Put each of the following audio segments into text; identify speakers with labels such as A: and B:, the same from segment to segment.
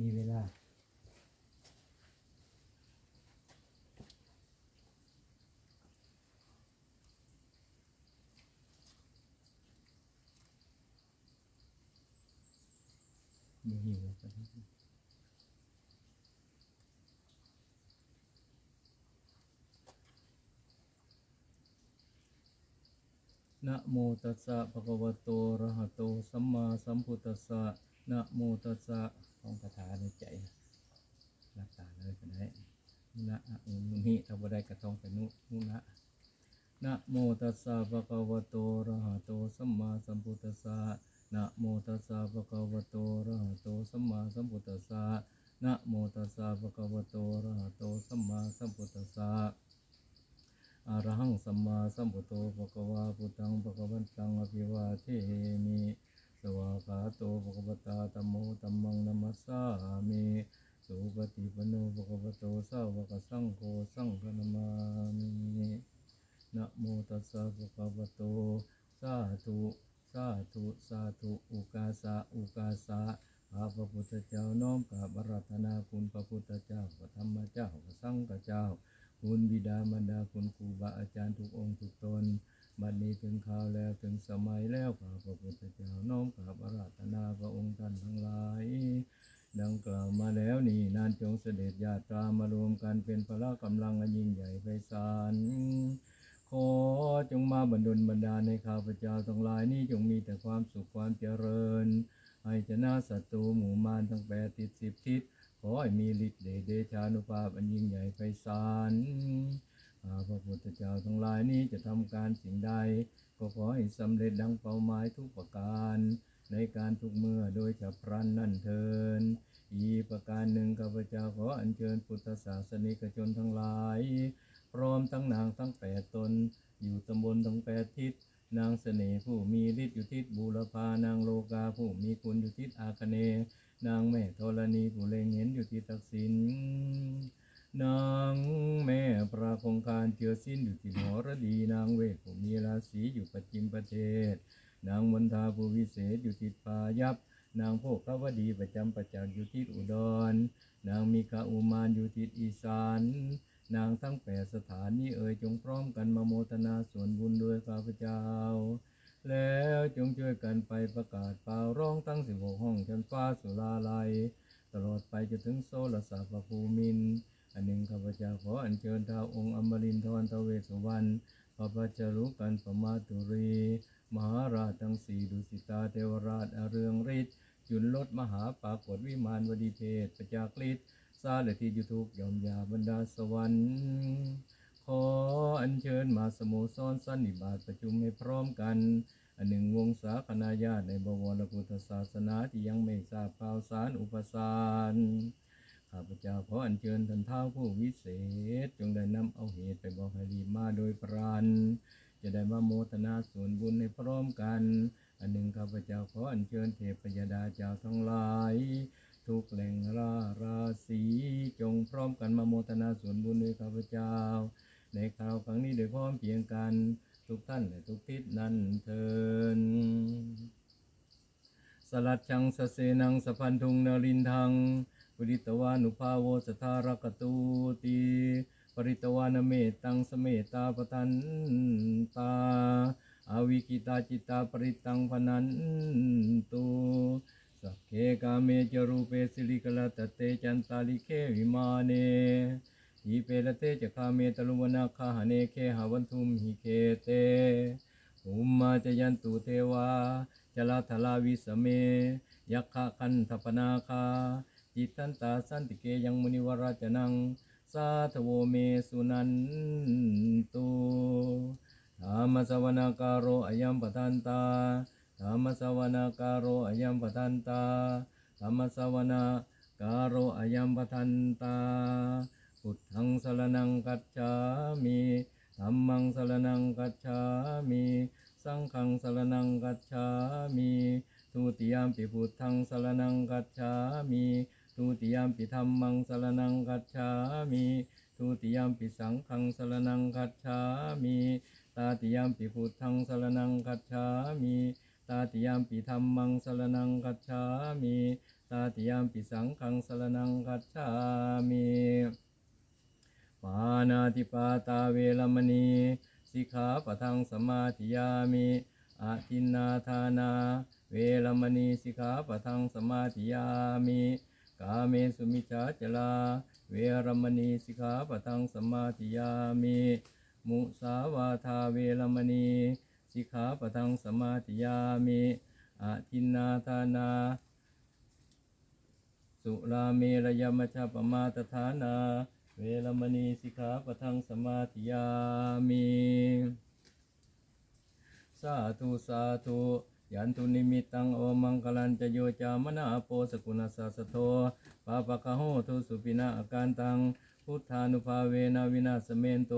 A: มีเวลามีหิวนะโมตัสสะภะคะวะโตอะระหะโต สัมมาสัมพุทธัสสะ นะโมตัสสะของคาถาในใจรักษาเลยก็ได้นะอะอุมุนิถ้าบ่ได้กระทองไปนุมุนะนะโมตัสสะภะคะวะโตอะระหะโตสัมมาสัมพุทธัสสะนะโมตัสสะภะคะวะโตอะระหะโตสัมมาสัมพุทธัสสะนะโมตัสสะภะคะวะโตอะระหะโตสัมมาสัมพุทธัสสะอะระหังสัมมาสัมพุทโธภะคะวาพุทธังภะคะวันตังอภิวาเทมิ สวากาโตภควตาธัมโมธัมมังนัมัสสามิสุปฏิปโนภควโตสาวกสังโฆสังฆนามามินะโมตัสสะภควโตสาธุสาธุสาธุอุกาสะอุกาสะข้าพระพุทธเจ้าน้อมกราบาราธนาคุณพระพุทธเจ้าพระธรรมเจ้าพระสังฆเจ้า คุณบิดามารดาคุณครูบาอาจารย์ทุกองค์ทุกตน บัดนี้ถึงข่าวแล้วถึงสมัยแล้วข้าพระพุทธเจ้าน้อมกราบอาราธนาพระองค์ท่านทั้งหลาย ดังกล่าวมาแล้วนี่นานจงเสด็จญาตรามารวมกันเป็นพละกำลังอันยิ่งใหญ่ไพศาลขอจงมาบันดลบันดาลในข้าพเจ้าทั้งหลายนี้จงมีแต่ความสุขความเจริญให้ชนะศัตรูหมู่มารทั้งแปดติดสิบทิศขอให้มีฤทธิ์เดชเดชานุภาพอันยิ่งใหญ่ไพศาล ข้าพระพุทธเจ้าทั้งหลายนี้จะทำการสิ่งใด ก็ขอให้สำเร็จดังเป้าหมายทุกประการ ในการทุกเมื่อโดยฉับพลันนั่นเทินอีประการหนึ่งข้าพเจ้าขออัญเชิญพุทธศาสนิกชนทั้งหลาย พร้อมทั้งนางทั้งแปดตน อยู่ตำบลทั้งแปดทิศนางเสน่ห์ผู้มีฤทธิ์อยู่ทิศบูรพานางโลกาผู้มีคุณอยู่ทิศอาคเน นางแม่ธรณีผู้เล็งเห็นอยู่ที่ตักสินนาง คงคารเจือสิ้นอยู่ที่หอระดีนางเวทผู้มีราศีอยู่ประจิมประเทศ นางมณฑาผู้วิเศษอยู่ทิศพายัพนางโภควดีประจำประจักษ์อยู่ทิศอุดร นางมีกาอุมานอยู่ทิศอีสาน นางทั้งแปดสถานนี้เอ่ยจงพร้อมกันมาโมทนาส่วนบุญด้วยข้าพเจ้า แล้วจงช่วยกันไปประกาศเป่าร้องทั้งสิบหกห้องชั้นฟ้าสุราลัย ตลอดไปจนถึงโซลสาภูมินทร์ อันหนึ่งข้าพเจ้าขออัญเชิญท้าวองค์อมรินทร์ทเวสวรรณพระพัชรุกันปมาตุรี มหาราชทั้งสี่ดุสิตาเทวราชอาเรืองฤทธิ์จุนลดมหาปากฏวิมานวดีเพศประจักฤทธิ์ซาแลทียุทุกยอมยาบรรดาสวรรค์ขออัญเชิญมาสโมสรสันนิบาตประชุมให้พร้อมกัน อันหนึ่งวงศาคณาญาติในบวรพุทธศาสนาที่ยังไม่ทราบข่าวสารอุปสาร ข้าพเจ้าขออัญเชิญท่านเท้าผู้วิเศษ จงได้นำเอาเหตุไปบอกให้รีมาโดยพรันจะได้มาโมทนาส่วนบุญให้พร้อมกัน อันหนึ่งข้าพเจ้าขออัญเชิญเทพยดาเจ้าทั้งหลาย ทุกแหล่งราราศีจงพร้อมกันมาโมทนาส่วนบุญด้วยข้าพเจ้า ในคราวครั้งนี้โดยพร้อมเพียงกัน ทุกท่านและทุกทิศนั้นเทินสลัดชังสเสนังสพันธุงนรินทัง ปริตวานุภาโวสทารกตูตีปริตวานเมตังสเมตาปทันตาอาวิกิตาจิตาปริตังพนันตุสักเคกาเมจรูเปสิลิกลาตเตจันตาลิเควิมาเนหิเปรเตจะคาเมตลุวนาคาหเนเคหาวันทุมหิเคเตอุมมาจยันตุเทวาจลาทลาวิสเมยักขะคันทปนาคา จิตันตาสันติเกยังมุนิวราจนัง สาธโวเมสุนันตุธรรมสวนาการโรอยัมปทันตาธรรมสวนาการโรอยัมปทันตาธรรมสวนาการโรอยัมปทันตาพุทธังสรนังกัจฉามิธัมมังสรนังกัจฉามิสังฆังสรนังกัจฉามิทุติยามปิพุทธังสรนังกัจฉามิ ทุติยามปิธัมมังสรนังกัจฉามิทุติยามปิสังฆังสรนังกัจฉามิตาติยามปิพุทธังสรนังกัจฉามิตาติยามปิธัมมังสรนังกัจฉามิตาติยามปิสังขังสรนังคัจฉามิปานาติปาตาเวรมณีสิกขาปะทังสมาธิยามิอาทินนาทานา เวรมณีสิกขาปะทังสมาธิยามิ กาเมสุมิจาจลา เวรมณีสิกขาปะทังสมาธิยามิมุสาวาทาเวรมณีสิกขาปะทังสมาธิยามิอาทินนาทานา สุราเมรยมชฌปมาตฐานา เวรมณีสิกขาปะทังสมาธิยามิสาธุสาธุ ยันตุนิมิตังโอมังกลันจะโยจามนาโปสกุณสาสโทปาปะคะโหทุสุปินาอาการตัง พุทธานุภาเวนะวินาสเมนโต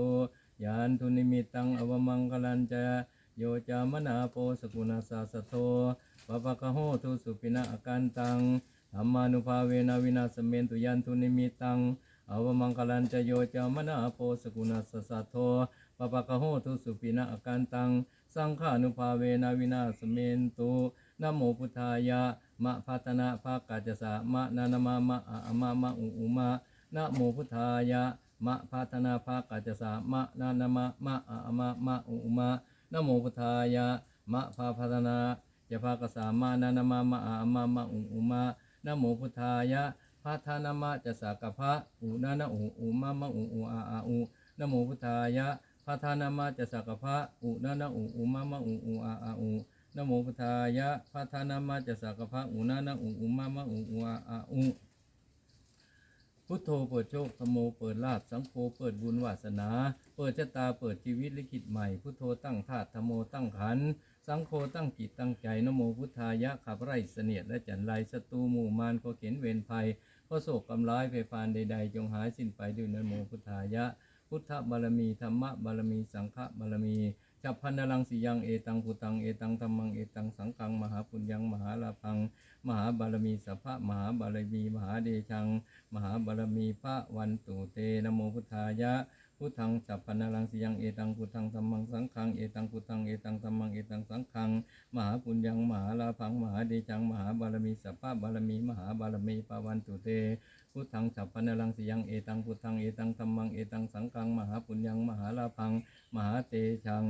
A: ยันตุนิมิตังอวมังกลันจะโยจามนาโปสกุณสาสโทปาปะคะโหทุสุปินาอาการตังธรรมานุภาเวนะวินาสเมนตุยันตุนิมิตังอวมังคลันจะโยจามนาโพสกุณสสะโทปปะคะโหทุสุปินะอาการตัง สังฆานุภาเวนวินาสเมนตุนโมพุทธายะมะพัฒนาภากัจจสะมะนานามามะอะมะมะอุอุมะนโมพุทธายะมะพัฒนาภากัจจสะมะนานามามะอะมะมะอุอุมะนโมพุทธายะมะภาพัฒนายะภาคสามานานามามะอะมะมะอุอุมะนโมพุทธายะพัฒนามะจะสักกะพะอุนานะอุอุมะมะอุอุอาอาอุนโมพุทธายะ พัฒนามะจะสักกะพะอุนานะอุอุมะมะอุอุอาอาอุนโมพุทธายะพัฒนามะจะสักกะพะอุนานะอุอุมะมะอุอุอาอาอุพุทโธเปิดโชคธโมเปิดลาภสังโฆเปิดบุญวาสนา เปิดชะตาเปิดชีวิตลิขิตใหม่ พุทโธตั้งธาตุธโมตั้งขันสังโฆตั้งจิตตั้งใจนโมพุทธายะขับไล่เสนียดและจันไรศัตรูหมู่มารก็เข็นเวรภัยก็โศกกำร้ายไฟฟานใดๆ จงหายสิ้นไปด้วยนโมพุทธายะ พุทธบารมีธรรมบารมีสังฆบารมีจับพันนลังสียังเอตังพุตังเอตังธรรมังเอตังสังฆังมหาปุญญังมหาลาพัง มหาบารมีสัพพะมหาบารมีมหาเดชัง มหาบารมีพระวันตุเตนะโมพุทธายะพุทธังจับพันนลังสียังเอตังพุตังธรรมังสังฆังเอตังพุตังเอตังธรรมังเอตังสังฆังมหาปุญญังมหาลาพังมหาเดชังมหาบารมีสัพพะบารมีมหาบารมีปวันตุเต พุทธังสัพพนลังสิยังเอตังพุทธังเอตังธรรมังเอตังสังฆังมหาปุญญังมหาลาพัง มหาเตชัง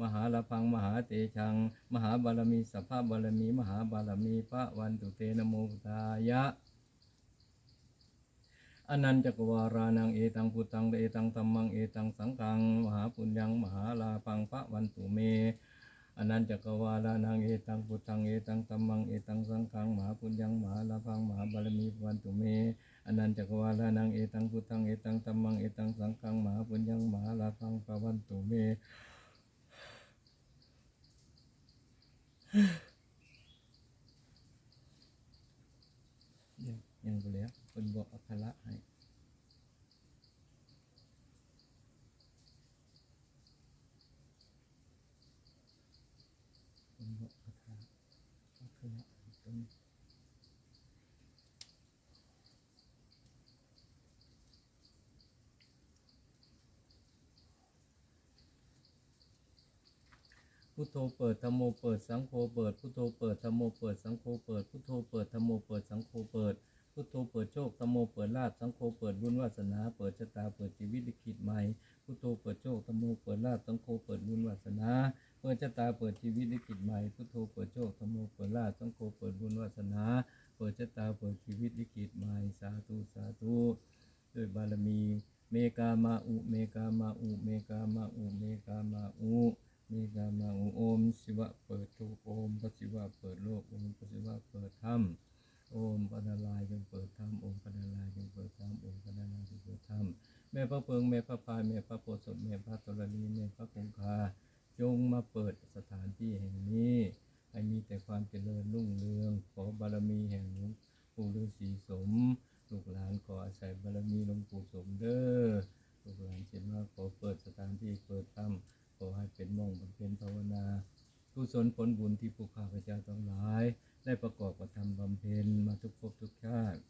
A: มหาลาพังมหาเตชัง มหาบารมีสัพพะบารมี มหาบารมีพระวันตุเตนะโมพุทายะอนันจักวารานังเอตังพุทธังเอตังธรรมังเอตังสังฆัง มหาปุญญังมหาลาพังพระวันตุเมอนันจักวาลานังเอตังพุทธังเอตังธัมมังเอตังสังฆังมหาปุญญังมหาลาภังมหาบารมีวันตุเม อนันตจักรวาลานังเอตังพุทธังเอตังธัมมังเอตังสังฆังมหาปุญญังมหาลาภังปวันตุเมยังยังไปแล้วคนบอกอัคระให้คนบอกอัคระอัคระให้ตรงนี้ พุทโธเปิดธรรมโมเปิดสังโฆเปิดพุทโธเปิดธรรมโมเปิดสังโฆเปิดพุทโธเปิดธรรมโมเปิดสังโฆเปิดพุทโธเปิดโชคธรรมโมเปิดลาภสังโฆเปิดบุญวาสนาเปิดชะตาเปิดชีวิตลิ กามาอุโอมศิวะเปิดทุกโอมพระศิวะเปิดโลกโอมพระศิวะเปิดธรรมโอมปนาลายจงเปิดธรรมโอมปนาลายจงเปิดธรรมโอมปนาลายจงเปิดธรรมแม่พระเพิงแม่พระพายแม่พระโพธิ์แม่พระตรณีแม่พระคงคาจงมาเปิดสถานที่แห่งนี้ให้มีแต่ความเจริญรุ่งเรืองขอบารมีแห่งหลวงปู่ฤาษีสมลูกหลานขออาศัยบารมีหลวงปู่สมเด้อลูกหลานเช่นว่าขอเปิดสถานที่เปิดธรรม อให้เป็นมงคลเป็นภาวนากุศลผลบุญที่ผู้ข้าพเจ้าทั้งหลาย ได้ประกอบกระทำบำเพ็ญมาทุกภพทุกชาติ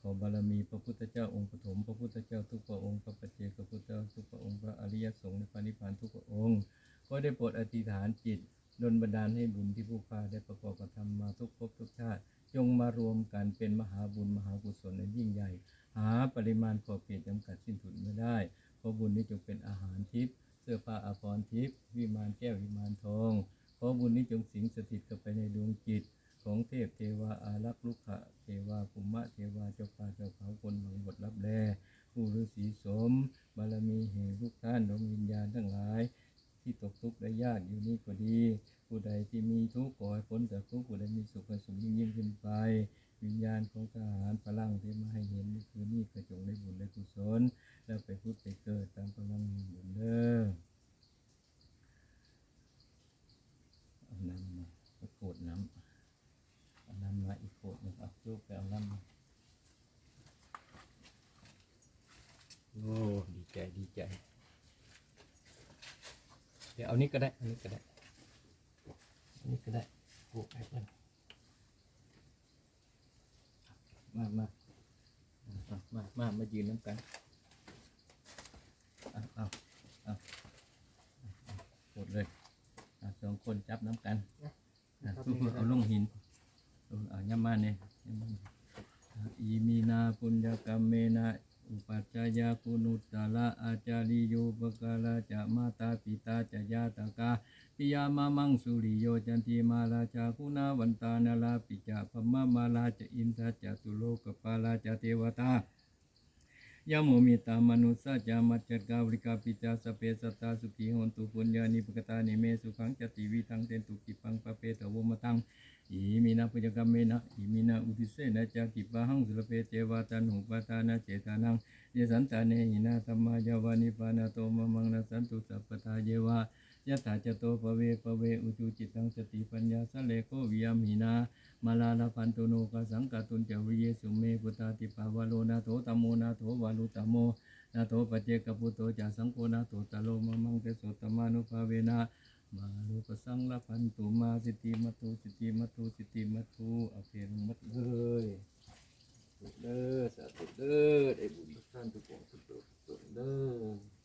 A: ขอบารมีพระพุทธเจ้าองค์ปฐมพระพุทธเจ้าทุกพระองค์พระปัจเจกพระพุทธเจ้าทุกพระองค์พระอริยสงฆ์ในพระนิพานทุกพระองค์ ก็ได้โปรดอธิษฐานจิตดลบันดาลให้บุญที่ผู้ข้าได้ประกอบกระทำมาทุกภพทุกชาติ จงมารวมกันเป็นมหาบุญมหากุศลอันยิ่งใหญ่ หาปริมาณขอบเขตจำกัดสิ้นสุดไม่ได้เพราะบุญนี้จงเป็นอาหารทิพย์ สื้อผ้าอาภรณ์ทิพย์วิมานแก้ววิมานทองเพราะบุญนี้จงสิงสถิตเข้าไปในดวงจิต ของเทพเทวาอารักษ์ลุกขะเทวาภูมะเทวาเจ้าป่าเจ้าเขาคนหวังบทรับแลผู้ฤาษีสม บารมีแห่งทุกท่านดวงวิญญาณทั้งหลาย ที่ตกทุกข์ได้ยากอยู่นี่ก็ดี ผู้ใดที่มีทุกข์ขอให้พ้นจากทุกข์ผู้ใดมีสุขให้สุขยิ่งยิ่งขึ้นไป วิญญาณของทหารพลังที่มาให้เห็นนี่คือนี่กระจงได้บุญได้กุศล แล้วไปพุทธไปเกิดตามพลังแห่งบุญเด้อเอาน้ำมาไปโกดน้ำเอาน้ำมาอีกโกดหนึ่งเอาลูกไปเอาน้ำมาโอ้ดีใจดีใจ เดี๋ยวเอานี้ก็ได้ อันนี้ก็ได้ อันนี้ก็ได้ปลูกให้เพื่อน มามามามามามายืนน้ำกันเอาเอาเอาเอาปลดเลยเอาสองคนจับน้ำกันอะทุกคนเอาลงหินเอาเอาย่ำมาเนี่ยย่ำมาเนี่ยอะอีมีนาปุญญกรรมเมนะอุปัชฌายาปุนุตตะละอาจาริโยปกาลาจะมาตาปิตาจะยาตากา ปิยามามังสุริโยจันติมาราชาคุณาวันตานาลาปิจาพมมาลาจอินทาจตุโลกปาลาจเทวตายามมิตามนุสสจามัจจกาวริกาปิจาสเปสัตตาสุขีหนตุปุญญานิปกตานิเมสุขังจติวิทังเตนตุกิปังปะเปตวมตังอิมินาปุจกรรมเมนะอิมินาอุทิเสนะจากิปะหังสุรเพเจวาตันหุปตานาเจตานังเยสันตาเนหินาธรรมายาวานิปานาโตมะมังนาสันตุสัพพทาเยวา ยะถาจโตปเวปเวอุจุจิตังสติปัญญาสเลโกวิยามินามาลาลาพันตุโนกสังกตุนจวิเยสุเมปุตาติปาวโลนาโถตมโมนาโถวาลุตโมนาโถปเจกปุตโตจาสังโฆนาโถตโลมะมังเตโสตมานุภาเวนะมาลุปสังละพันตุมาสิทธิมัตุสิทธิมัตุสิทธิมัตุเอาเพลงมัดเลยเด้อสาธุเด้อได้บุญทุกท่านทุกคนทุกตัวทุกตัวเด้อ